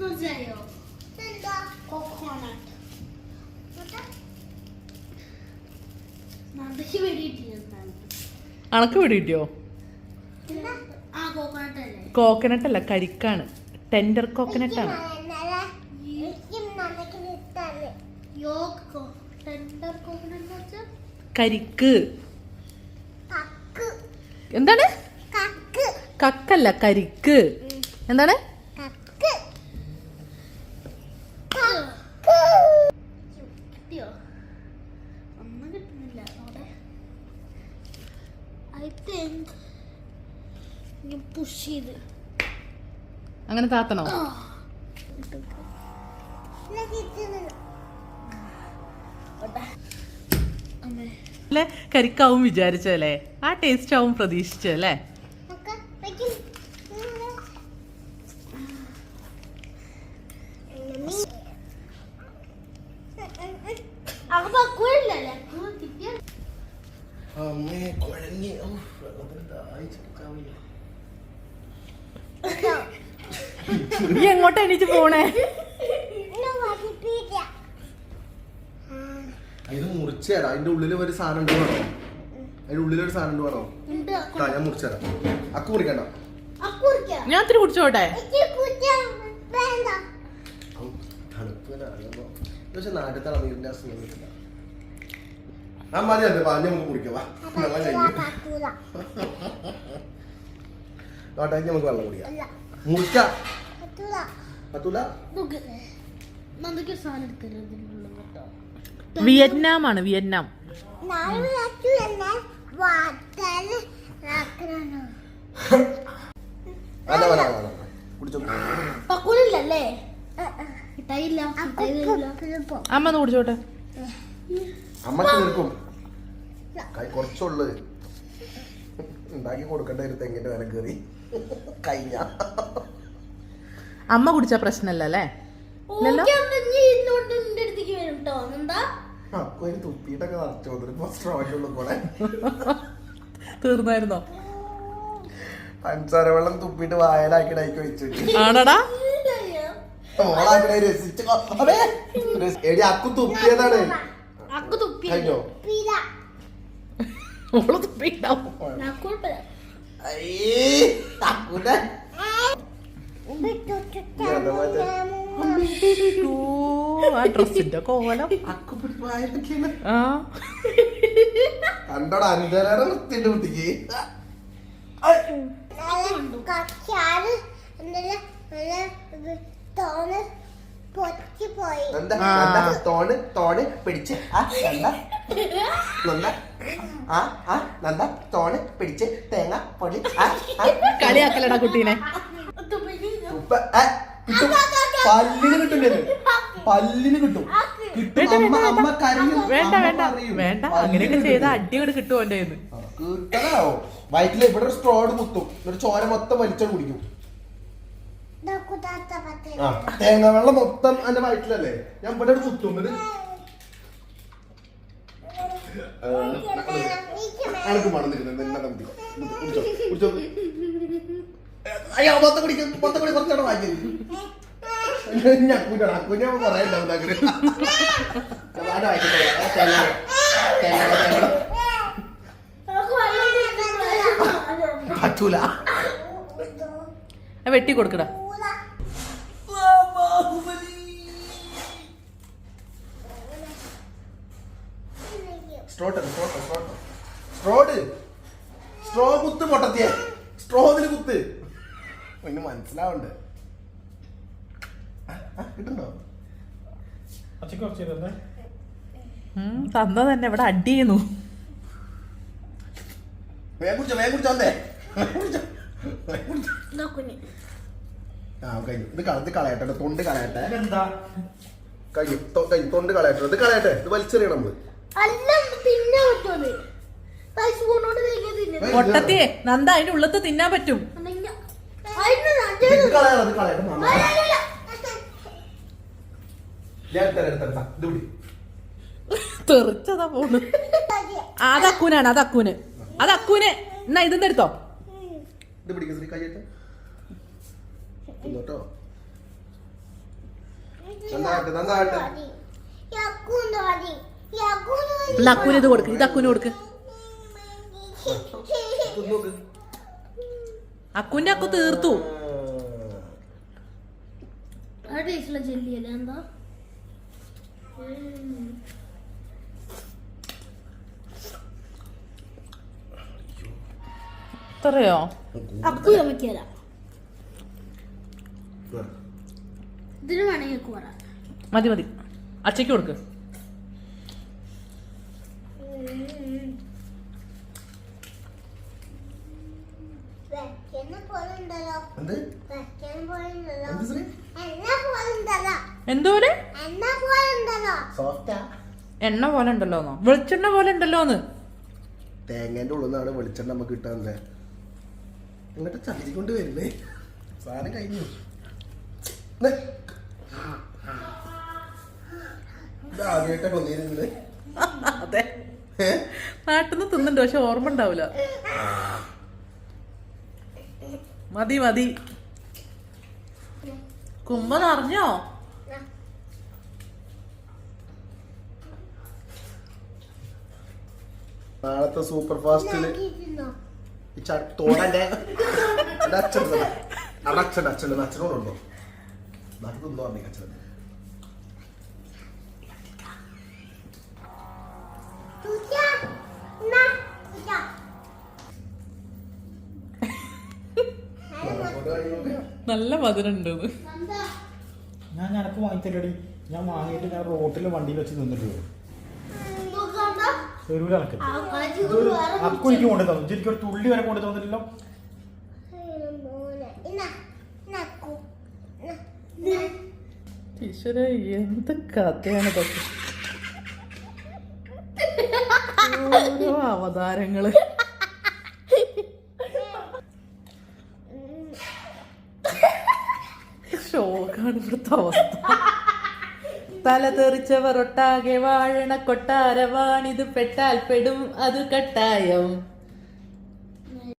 മനസ്സിലായോ കോക്കോണട്ട് അണക്ക് വെടി കിട്ടിയോ കോക്കനട്ട് അല്ല? കരിക്കാണ്. ടെൻഡർ കോക്കനട്ട് ആണ്. കരിക്ക്. എന്താണ്? കക്കല്ല കരിക്ക്. എന്താണ്? അങ്ങനെ താത്തണോ? കിട്ടുന്നില്ല അവിടെ ഐ തിങ്ക് ഞാൻ പുഷ് ചെയ്ത് അങ്ങനെ താത്തണോ അമ്മേ അല്ലേ കരിക്കാവും വിചാരിച്ചല്ലേ ആ ടേസ്റ്റ് ആവും പ്രതീക്ഷിച്ചല്ലേ അല്ലേ എങ്ങോട്ടാണ് എനിക്ക്. നീ എങ്ങോട്ടാ പോണേ? ഇത് മുറിച്ചു തരാം അതിന്റെ ഉള്ളിൽ ഒരു സാധനം ഉണ്ട് വേണോ അതിന്റെ ഉള്ളിൽ ഒരു സാധനം ഉണ്ട് വേണോ ആ ഞാൻ മുറിച്ചു തരാം അക്കു മുറിക്കണ്ട ഞാൻ ഇത്തിരി കുടിച്ചോട്ടെ? പക്ഷെ നാട്ടിൽ തളനീരിന്റെ അസുഖം കിട്ടില്ല. ആ മതി അല്ലേ പാഞ്ഞ നമുക്ക് കുടിക്കാം വെള്ളം നമുക്ക് വെള്ളം കുടിക്കാം. മുറിക്കാം. പറ്റൂല. നന്ദയ്ക്ക് സാധനം എടുക്കരുത് വിയറ്റ്നാം. ആണ് വിയറ്റ്നാം അമ്മ ഒന്ന് കുടിച്ചോട്ടെ. അമ്മ തീർക്കും കൈ കുറച്ചുള്ളത് ഉണ്ടാക്കി കൊടുക്കേണ്ട ഒരു തെങ്ങിന്റെ വില കയറി. കഴിഞ്ഞ. അമ്മ കുടിച്ച പ്രശ്നമല്ല അല്ലേ? ഒരു തുപ്പിയിട്ടൊക്കെ നിറച്ചു ഒരു സ്ട്രോക്കുള്ള പോലെ തീർന്നായിരുന്നോ? പഞ്ചസാര വെള്ളം തുപ്പിയിട്ട് വായലാക്കി ഡൈക്ക് വെച്ചു ആണടാ. ഓളാക്കണേ രസിച്ചു എടി അക്കു തുപ്പിയതാണ്. അക്കു തുപ്പി. കഴിഞ്ഞോ? ഓൾ കുഴപ്പമില്ല അയ്യേ, അക്കുന്റെ അയ്യോ, ആ ഡ്രസ്സിന്റെ കോലം. ആ. കണ്ടോടാ അഞ്ചരയുടെ കുട്ടിക്ക്. ആ. തോണ് തോണ് പിടിച്ച്. ആ ആ ആ നന്ദ തോണ് പിടിച്ച് തേങ്ങ പൊടി. ആ ആ. കളിയാക്കലടാ കുട്ടീനെ. ഉപ്പ, കിട്ടും പല്ലിന് കിട്ടും ഇത്. പല്ലിന് കിട്ടും. കിട്ടും. വേണ്ട, അമ്മ വേണ്ട, അമ്മ കരയും. വേണ്ട വേണ്ട. അങ്ങനെയൊക്കെ ചെയ്ത അടിയോട് കിട്ടും എന്റെ കയ്യിൽ കിട്ടണോ വയറ്റിൽ ഇവിടെ സ്ട്രോഡ് കുത്തും ഒരു ചോര മൊത്തം വലിച്ചു കുടിക്കും. ആ തേങ്ങ വെള്ളം മൊത്തം എന്റെ വയറ്റിലല്ലേ? ഞാൻ ഇവിടെ മുത്തും കുത്തും. ഇത് അനക്ക് മണം തരുന്നത് നിന്നെ തമ്പി കുടിച്ചോ കുടിച്ചോ. അയ്യോ മൊത്തം കുടിക്കും മൊത്തം കുടി കുറച്ചാണ് വാങ്ങി ഉണ്ടാകുന്നത് തേങ്ങ തേങ്ങ തേങ്ങ പറ്റൂല. വെട്ടി കൊടുക്കടാ. സ്ട്രോട്ട് സ്ട്രോട്ട് സ്ട്രോട്ട്. സ്ട്രോഡ് സ്ട്രോ കുത്ത് പൊട്ടത്തിയ. സ്ട്രോതിൽ കുത്ത്. പിന്നെ മനസ്സിലാവണ്ട്. കിട്ടുണ്ടോ ഉം, തന്ന തന്നെ ഇവിടെ അടി ചെയ്യുന്നു. വേഗം കുടിച്ചോ വേഗം കുടിച്ചോ അല്ലേ? വേഗം കുടിച്ചോ. വേഗം കുടിച്ചോ. ആ കഴിഞ്ഞു. ഇത് കള ഇത് കളയട്ടെ ട്ടോ. തൊണ്ട് കളയട്ടെ. കഴിഞ്ഞു. തൊ- കഴിഞ്ഞു. തൊണ്ട് കളയട്ടെ ഇത് കളയട്ടെ. ഇത് വലിച്ചെറിയണം നമ്മൾ. അല്ല തിന്നാൻ പൊട്ടത്തിയെ നന്ദ അതിന്റെ ഉള്ളത്ത് തിന്നാൻ പറ്റും. കളയട്ടെ മാമ. ഞാൻ ഇത് പിടി തെറിച്ചതാ പോണു അത് അക്കൂനാണ് അത് അക്കൂന്. അത് അക്കൂന്. എന്നാ ഇതെന്ന് എടുത്തോ? ഇത് പിടിക്കുക ശ്രീ കൈയിട്ട് കേട്ടോ നന്നായിട്ട് നന്നായിട്ട്. ഇല്ല, അക്കൂന് ഇത് കൊടുക്ക് ഇത് അക്കൂന് കൊടുക്ക്. അക്കുന്റെ അക്കു തീർത്തു. ആ. ടേസ്റ്റുള്ള ജെല്ലി അല്ലേ എന്താ? ഇത്രയോ? അക്കു ചമക്കിയല്ല ഇതിന് വേണമെങ്കിൽ അക്കു മതി മതി. അച്ചയ്ക്ക് കൊടുക്ക്. എന്ത്? എന്തോലെ സോഫ്റ്റാ എണ്ണ പോലെ ഉണ്ടല്ലോന്നോ വെളിച്ചെണ്ണ പോലെ ഉണ്ടല്ലോന്ന് തേങ്ങേന്റെ ഉള്ളിൽ നിന്നാണ് വെളിച്ചെണ്ണ നമുക്ക് കിട്ടാൻ എന്നിട്ട് ചതിക്കൊണ്ട് വരുന്നേ. സാധനം കഴിഞ്ഞു. നാട്ടിന്ന് ഇത് ആദ്യമായിട്ടാ കൊന്നിരുന്നത്. അതെ. നാട്ടിൽ നിന്ന് തിന്നുണ്ട് പക്ഷെ ഓർമ്മ ഉണ്ടാവില്ല മതി മതി. കുമ്പ നിറഞ്ഞോ? നാളത്തെ സൂപ്പർ ഫാസ്റ്റിൽ തോടന്റെ അച്ഛൻ. അവിടെ അച്ഛൻ അച്ഛൻ അച്ഛനോടുണ്ടോ? നാട്ടിൽ തിന്നു പറഞ്ഞു അച്ഛൻ. നല്ല മധുരണ്ട് ഞാൻ നിനക്ക് വാങ്ങിത്തരടി ഞാൻ വാങ്ങിയിട്ട് ഞാൻ റോട്ടിൽ വണ്ടിയിൽ വെച്ച് നിന്നിട്ടുള്ളൂ. തരൂല എനക്ക് ഇതൊരു അക്കു എനിക്ക് കൊണ്ടു തന്നു എനിക്ക് ഒരു തുള്ളി വരെ കൊണ്ടു തന്നില്ലല്ലോ ഈശ്വര എന്ത് കഥയാണ് ഓരോ അവതാരങ്ങൾ. ഷോക്കാണ് ഇവിടുത്തെ അവസ്ഥ. തല തെറിച്ചവർ ഒട്ടാകെ വാഴണ കൊട്ടാരവാണിത് പെട്ടാൽ പെടും അത് കട്ടായം.